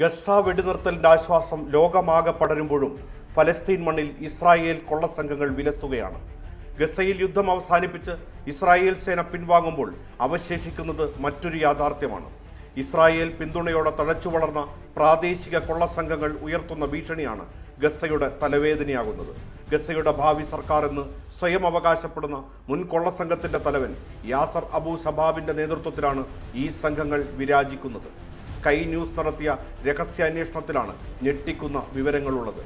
Gaza വെടിനിർത്തലിന്റെ ആശ്വാസം ലോകമാകെ പടരുമ്പോഴും ഫലസ്തീൻ മണ്ണിൽ ഇസ്രായേൽ കൊള്ളസംഘങ്ങൾ വിലസുകയാണ്. ഗസയിൽ യുദ്ധം അവസാനിപ്പിച്ച് ഇസ്രായേൽ സേന പിൻവാങ്ങുമ്പോൾ അവശേഷിക്കുന്നത് മറ്റൊരു യാഥാർത്ഥ്യമാണ്. ഇസ്രായേൽ പിന്തുണയോടെ തഴച്ചു വളർന്ന പ്രാദേശിക കൊള്ളസംഘങ്ങൾ ഉയർത്തുന്ന ഭീഷണിയാണ് ഗസയുടെ തലവേദനയാകുന്നത്. ഗസയുടെ ഭാവി സർക്കാർ എന്ന് സ്വയം അവകാശപ്പെടുന്ന മുൻ കൊള്ളസംഘത്തിന്റെ തലവൻ യാസർ അബു സബാബിന്റെ നേതൃത്വത്തിലാണ് ഈ സംഘങ്ങൾ വിരാജിക്കുന്നത്. സ്കൈ ന്യൂസ് നടത്തിയ രഹസ്യാന്വേഷണത്തിലാണ് ഞെട്ടിക്കുന്ന വിവരങ്ങളുള്ളത്.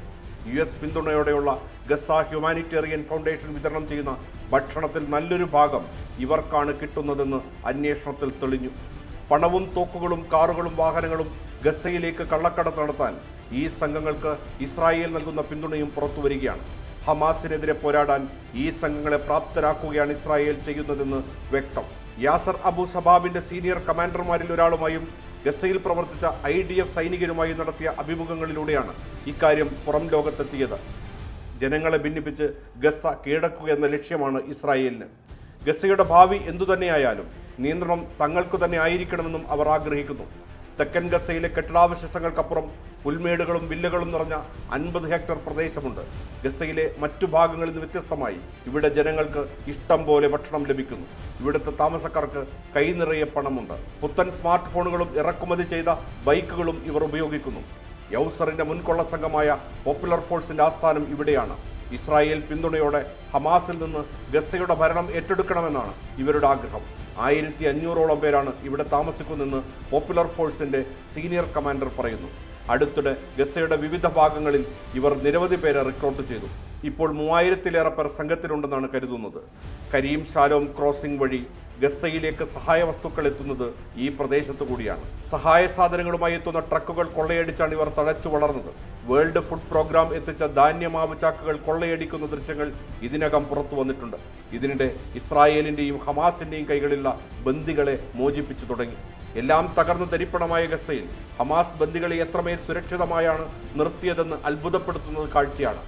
യു എസ് പിന്തുണയോടെയുള്ള ഗസ ഹ്യൂമാനിറ്റേറിയൻ ഫൗണ്ടേഷൻ വിതരണം ചെയ്യുന്ന ഭക്ഷണത്തിൽ നല്ലൊരു ഭാഗം ഇവർക്കാണ് കിട്ടുന്നതെന്ന് അന്വേഷണത്തിൽ തെളിഞ്ഞു. പണവും തോക്കുകളും കാറുകളും വാഹനങ്ങളും ഗസയിലേക്ക് കള്ളക്കടത്ത് നടത്താൻ ഈ സംഘങ്ങൾക്ക് ഇസ്രായേൽ നൽകുന്ന പിന്തുണയും പുറത്തു വരികയാണ് ഹമാസിനെതിരെ പോരാടാൻ ഈ സംഘങ്ങളെ പ്രാപ്തരാക്കുകയാണ് ഇസ്രായേൽ ചെയ്യുന്നതെന്ന് വ്യക്തം. യാസർ അബു സബാബിന്റെ സീനിയർ കമാൻഡർമാരിൽ ഒരാളുമായും ഗസയിൽ പ്രവർത്തിച്ച ഐ ഡി എഫ് സൈനികരുമായി നടത്തിയ അഭിമുഖങ്ങളിലൂടെയാണ് ഇക്കാര്യം പുറം ലോകത്തെത്തിയത്. ജനങ്ങളെ ഭിന്നിപ്പിച്ച് ഗസ കീഴടക്കുക എന്ന ലക്ഷ്യമാണ് ഇസ്രായേലിന്. ഗസയുടെ ഭാവി എന്തുതന്നെയായാലും നിയന്ത്രണം തങ്ങൾക്കു തന്നെ ആയിരിക്കണമെന്നും അവർ ആഗ്രഹിക്കുന്നു. തെക്കൻ ഗസയിലെ കെട്ടിടാവശിഷ്ടങ്ങൾക്കപ്പുറം പുൽമേടുകളും വില്ലകളും നിറഞ്ഞ അൻപത് ഹെക്ടർ പ്രദേശമുണ്ട്. ഗസയിലെ മറ്റു ഭാഗങ്ങളിൽ നിന്ന് വ്യത്യസ്തമായി ഇവിടെ ജനങ്ങൾക്ക് ഇഷ്ടം പോലെ ഭക്ഷണം ലഭിക്കുന്നു. ഇവിടുത്തെ താമസക്കാർക്ക് കൈനിറയെ പണമുണ്ട്. പുത്തൻ സ്മാർട്ട് ഫോണുകളും ഇറക്കുമതി ചെയ്ത ബൈക്കുകളും ഇവർ ഉപയോഗിക്കുന്നു. യൗസറിന്റെ മുൻകൊള്ള സംഘമായ പോപ്പുലർ ഫോഴ്സിന്റെ ആസ്ഥാനം ഇവിടെയാണ്. ഇസ്രായേൽ പിന്തുണയോടെ ഹമാസിൽ നിന്ന് ഗസയുടെ ഭരണം ഏറ്റെടുക്കണമെന്നാണ് ഇവരുടെ ആഗ്രഹം. ആയിരത്തി അഞ്ഞൂറോളം പേരാണ് ഇവിടെ താമസിക്കുന്നതെന്ന് പോപ്പുലർ ഫോഴ്സിന്റെ സീനിയർ കമാൻഡർ പറയുന്നു. അടുത്തിടെ ഗസയുടെ വിവിധ ഭാഗങ്ങളിൽ ഇവർ നിരവധി പേരെ റിക്രൂട്ട് ചെയ്തു. ഇപ്പോൾ മൂവായിരത്തിലേറെ പേർ സംഘത്തിലുണ്ടെന്നാണ് കരുതുന്നത്. കരീം ഷാലോം ക്രോസിംഗ് വഴി ഗസയിലേക്ക് സഹായ വസ്തുക്കൾ എത്തുന്നത് ഈ പ്രദേശത്തു കൂടിയാണ്. സഹായ സാധനങ്ങളുമായി എത്തുന്ന ട്രക്കുകൾ കൊള്ളയടിച്ചാണ് ഇവർ തഴച്ചു വളർന്നത്. വേൾഡ് ഫുഡ് പ്രോഗ്രാം എത്തിച്ച ധാന്യമാവ് ചാക്കുകൾ കൊള്ളയടിക്കുന്ന ദൃശ്യങ്ങൾ ഇതിനകം പുറത്തു വന്നിട്ടുണ്ട്. ഇതിനിടെ ഇസ്രായേലിന്റെയും ഹമാസിന്റെയും കൈകളിലുള്ള ബന്ദികളെ മോചിപ്പിച്ചു തുടങ്ങി. എല്ലാം തകർന്നു തരിപ്പണമായ ഗസയിൽ ഹമാസ് ബന്ദികളെ എത്രമേൽ സുരക്ഷിതമായാണ് നിർത്തിയതെന്ന് അത്ഭുതപ്പെടുത്തുന്നത് കാഴ്ചയാണ്.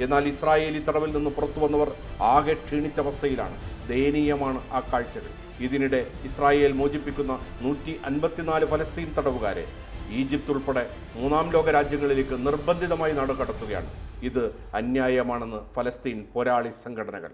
എന്നാൽ ഇസ്രായേലി തടവിൽ നിന്ന് പുറത്തു വന്നവർ ആകെ ക്ഷീണിച്ച അവസ്ഥയിലാണ്. ദയനീയമാണ് ആ കാഴ്ചകൾ. ഇതിനിടെ ഇസ്രായേൽ മോചിപ്പിക്കുന്ന നൂറ്റി അൻപത്തിനാല് ഫലസ്തീൻ തടവുകാരെ ഈജിപ്ത് ഉൾപ്പെടെ മൂന്നാം ലോക രാജ്യങ്ങളിലേക്ക് നിർബന്ധിതമായി നാടുകടത്തുകയാണ് ഇത് അന്യായമാണെന്ന് ഫലസ്തീൻ പോരാളി സംഘടനകൾ